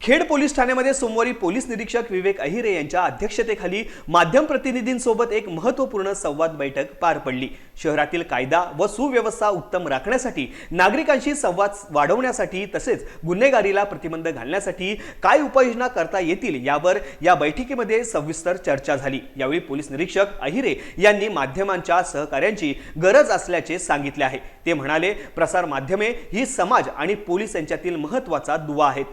Khed police ठाण्यामध्ये सोमवारी police निरीक्षक विवेक अहिरे यांच्या अध्यक्षतेखाली माध्यम प्रतिनिधींसोबत एक महत्त्वपूर्ण संवाद बैठक पार पडली. शहरातील कायदा व सुव्यवस्था उत्तम राखण्यासाठी नागरिकांशी संवाद वाढवण्यासाठी तसेच गुन्हेगारीला प्रतिबंध घालण्यासाठी काय उपाययोजना करता येतील यावर या बैठकीमध्ये सविस्तर चर्चा झाली. यावेळी पोलीस निरीक्षक अहिरे यांनी माध्यमांच्या सहकार्यांची गरज असल्याचे सांगितले आहे. ते म्हणाले प्रसार माध्यमे ही समाज आणि पोलीस यांच्यातील महत्त्वाचा दुवा आहेत.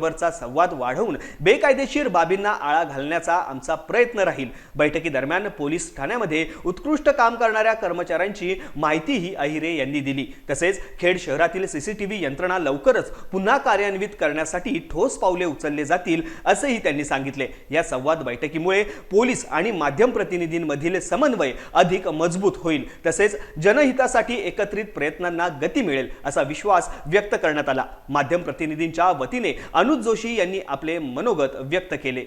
जनतेबरोबरचा संवाद वाढवून बेकायदेशीर बाबींना आळा घालण्याचा आमचा प्रयत्न राहील. बैठकीदरम्यान पोलीस ठाण्यामध्ये उत्कृष्ट काम करणाऱ्या कर्मचाऱ्यांची माहितीही अहिरे यांनी दिली. तसेच खेड शहरातील सीसीटीव्ही यंत्रणा लवकरच पुन्हा कार्यान्वित करण्यासाठी ठोस पावले उचलले जातील असंही त्यांनी सांगितले. या संवाद बैठकीमुळे पोलीस आणि माध्यम प्रतिनिधींमधील समन्वय अधिक मजबूत होईल. तसेच जनहितासाठी एकत्रित प्रयत्नांना गती मिळेल असा विश्वास व्यक्त करण्यात आला. माध्यम प्रतिनिधींच्या वतीने अनु अनुज जोशी यांनी आपले मनोगत व्यक्त केले.